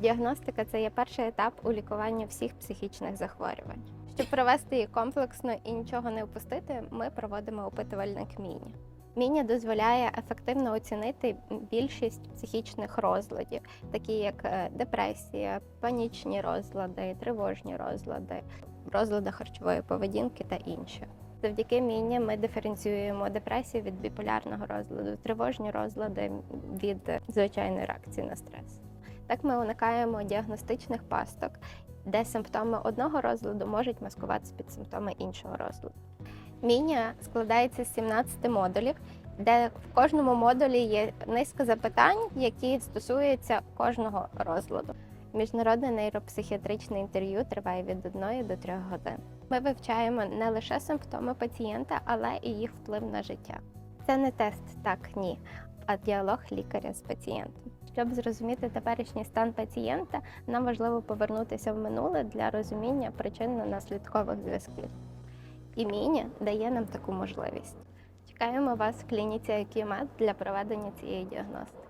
Діагностика це є перший етап у лікуванні всіх психічних захворювань. Щоб провести її комплексно і нічого не упустити, ми проводимо опитувальник міні. Міні дозволяє ефективно оцінити більшість психічних розладів, такі як е, депресія, панічні розлади, тривожні розлади, розлади харчової поведінки та інші. Завдяки міні ми диференціюємо депресію від біполярного розладу, тривожні розлади від звичайної реакції на стрес. Так ми уникаємо діагностичних пасток, де симптоми одного розладу можуть маскуватися під симптоми іншого розладу. Мінія складається з 17 модулів, де в кожному модулі є низка запитань, які стосуються кожного розладу. Міжнародне нейропсихіатричне інтерв'ю триває від 1 до 3 годин. Ми вивчаємо не лише симптоми пацієнта, але і їх вплив на життя. Це не тест так ні, а діалог лікаря з пацієнтом. Щоб зрозуміти теперішній стан пацієнта, нам важливо повернутися в минуле для розуміння причинно-наслідкових зв'язків. І Міні дає нам таку можливість. Чекаємо вас в клініці IQMed для проведення цієї діагностики.